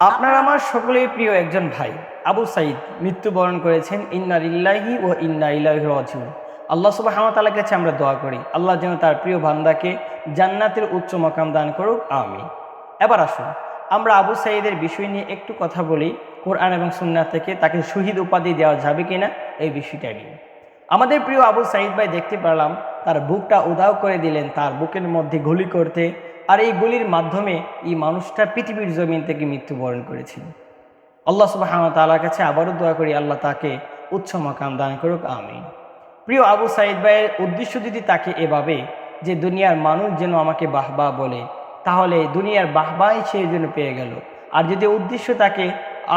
আপনার আমার সকলেই প্রিয় একজন ভাই, আবু সাইদ, মৃত্যুবরণ করেছেন ইন্না ইল্লাহি ও ইন্না ইলাহি রাজিউন। আল্লাহ সুবাহতালার কাছে আমরা দোয়া করি, আল্লাহ যেন তার প্রিয় বান্দাকে জান্নাতের উচ্চ মকাম দান করুক আমি এবার আসুন, আমরা আবু সাইদের বিষয় নিয়ে একটু কথা বলি, কোরআন এবং সুন্নাহ থেকে তাকে শহীদ উপাধি দেওয়া যাবে কিনা এই বিষয়টা নিয়ে। আমাদের প্রিয় আবু সাইদ ভাই দেখতে পারলাম তার বুকটা উদাও করে দিলেন, তার বুকের মধ্যে গুলি করতে আর এই গুলির মাধ্যমে এই মানুষটা পৃথিবীর জমিন থেকে মৃত্যুবরণ করেছিল। আল্লাহ সুবাহ তালার কাছে আবারও দোয়া করি, আল্লাহ তাকে উচ্চ মাকাম দান করুক আমি প্রিয় আবু সাইদ ভাইয়ের উদ্দেশ্য যদি তাকে এভাবে যে দুনিয়ার মানুষ যেন আমাকে বাহবা বলে, তাহলে দুনিয়ার বাহবাই সে জন্য পেয়ে গেল। আর যদি উদ্দেশ্য তাকে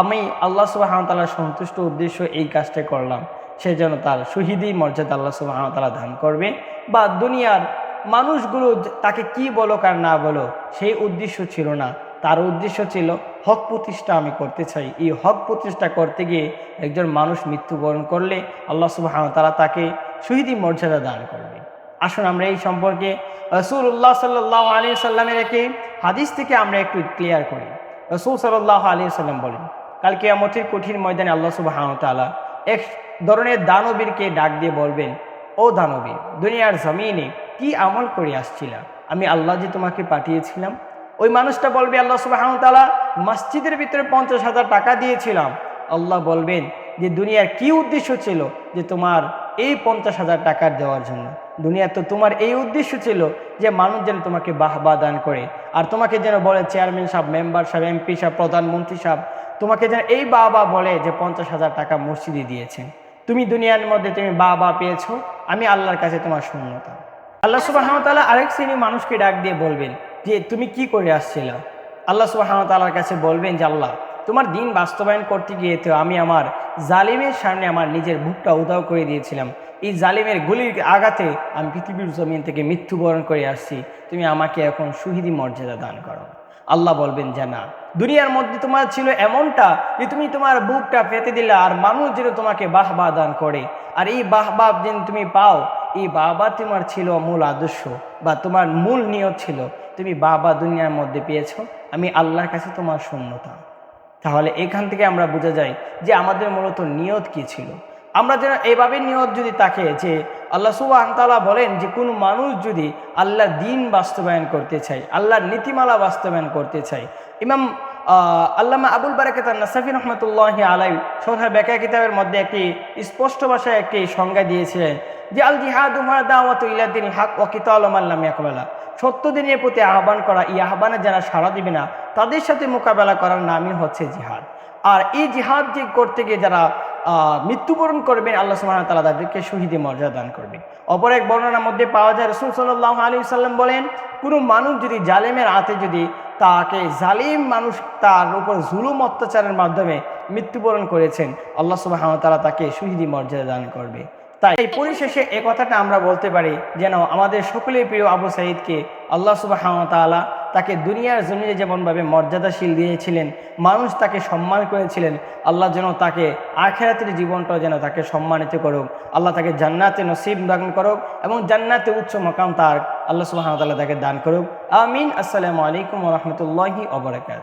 আমি আল্লাহ সুবাহ তালার সন্তুষ্ট উদ্দেশ্য এই কাজটা করলাম, সে যেন তার শহীদি মর্যাদা আল্লাহ সুবাহ তালা দান করবে বা দুনিয়ার মানুষগুলো তাকে কি বলো আর না বলো, সেই উদ্দেশ্য ছিল না। তার উদ্দেশ্য ছিল, হক প্রতিষ্ঠা আমি করতে চাই। এই হক প্রতিষ্ঠা করতে গিয়ে একজন মানুষ মৃত্যুবরণ করলে আল্লাহ সুবাহ তারা তাকে শহীদি মর্যাদা দান করবে। আসুন আমরা এই সম্পর্কে রসুল্লাহ সাল্লাহ আলী সাল্লামের একটি হাদিস থেকে আমরা একটু ক্লিয়ার করি। রসুল সাল্লাহ আলী সাল্লাম বলেন কালকে আমতের কঠিন ময়দানে আল্লাহ সুবাহ এক ধরনের দানবীরকে ডাক দিয়ে বলবেন, ও দানবীর, দুনিয়ার জমিনে কি আমল করে আসছিলা আমি আল্লাহ যে তোমাকে পাঠিয়েছিলাম, ওই মানুষটা বলবে, আল্লাহ সুবাহ তালা মসজিদের ভিতরে পঞ্চাশ হাজার টাকা দিয়েছিলাম। আল্লাহ বলবেন যে, দুনিয়ার কি উদ্দেশ্য ছিল যে তোমার এই পঞ্চাশ হাজার টাকা দেওয়ার জন্য? দুনিয়া তো তোমার এই উদ্দেশ্য ছিল যে মানুষ যেন তোমাকে বাহবা দান করে। আর তোমাকে যেন বলে, চেয়ারম্যান সাহেব, মেম্বার সাহেব, এমপি সাহেব, প্রধানমন্ত্রী সাহেব, তোমাকে যেন এই বাবা বলে যে পঞ্চাশ হাজার টাকা মসজিদে দিয়েছেন। তুমি দুনিয়ার মধ্যে তুমি বাবা পেয়েছ। আমি আল্লাহর কাছে তোমার শূন্যতা। আল্লাহ সুবাহতাল্লাহ আরেক শ্রেণি মানুষকে ডাক দিয়ে বলবেন যে, তুমি কি করে আসছিলা? আল্লাহ সুবাহতাল্লার কাছে বলবেন যে, আল্লাহ, তোমার দিন বাস্তবায়ন করতে গিয়ে তো আমি আমার জালিমের সামনে আমার নিজের বুকটা উদাও করে দিয়েছিলাম। এই জালিমের গুলির আঘাতে আমি পৃথিবীর জমিন থেকে মৃত্যুবরণ করে আসছি। তুমি আমাকে এখন সুহিদি মর্যাদা দান করো। আল্লাহ বলবেন যে, না, দুনিয়ার মধ্যে তোমার ছিল এমনটা যে, তুমি তোমার বুকটা পেতে দিলে আর মানুষ যেন তোমাকে বাহবা দান করে। আর এই বাহবা যেন তুমি পাও এই বাবা তোমার ছিল মূল আদর্শ বা তোমার মূল নিয়ত ছিল। তুমি বাবা দুনিয়ার মধ্যে পেয়েছ। আমি আল্লাহর কাছে তোমার শূন্যতা। তাহলে এখান থেকে আমরা বোঝা যায় যে আমাদের মূলত নিয়ত কি ছিল। আমরা যেন এভাবে নিয়ত যদি তাকে যে আল্লাহ সুবাহতালা বলেন যে কোনো মানুষ যদি আল্লাহ দিন বাস্তবায়ন করতে চাই আল্লাহর নীতিমালা বাস্তবায়ন করতে চাই ইমাম আল্লামা আবুল বারাকাত নাসাফি রহমতুল্লাহ আলাই সরহার বেকা কিতাবের মধ্যে একটি স্পষ্ট ভাষায় একটি সংজ্ঞা দিয়েছিলেন যে আল জিহাদ দাওয়াত ইলাদ্দিন হাক ওয়াকিতাল্লাম আল্লাম ইয়াকবালা। সত্য দিনের প্রতি আহ্বান করা এই আহ্বানে যারা সাড়া দিবে না, তাদের সাথে মোকাবেলা করার নামই হচ্ছে জিহাদ। আর এই জিহাদ যে করতে গিয়ে যারা মৃত্যুবরণ করবেন, আল্লাহ সুবাহ তালা তাদেরকে শহীদে মর্যাদা দান করবে অপর এক বর্ণনার মধ্যে পাওয়া যায়, রসুল সাল্লাহ আলী সাল্লাম বলেন, কোনো মানুষ যদি জালেমের হাতে যদি তাকে জালিম মানুষ তার উপর জুলুম অত্যাচারের মাধ্যমে মৃত্যুবরণ করেছেন। আল্লাহ সব তালা তাকে শহীদি মর্যাদা দান করবে। তাই এই পরিশেষে এ কথাটা আমরা বলতে পারি যেন আমাদের সকলের প্রিয় আবু সাইদকে আল্লাহ সুবাহ তালা তাকে দুনিয়ার জমিনে যেমনভাবে মর্যাদাশীল দিয়েছিলেন, মানুষ তাকে সম্মান করেছিলেন, আল্লাহ যেন তাকে আখেরাতের জীবনটাও যেন তাকে সম্মানিত করুক। আল্লাহ তাকে জান্নাতে নসিব দান করুক এবং জান্নাতে উচ্চ মকাম তার আল্লাহ সুহামতাল্লাহ তাকে দান করুক। আমিন। আসসালামু আলাইকুম রহমতুল্লাহি ওবরাকাত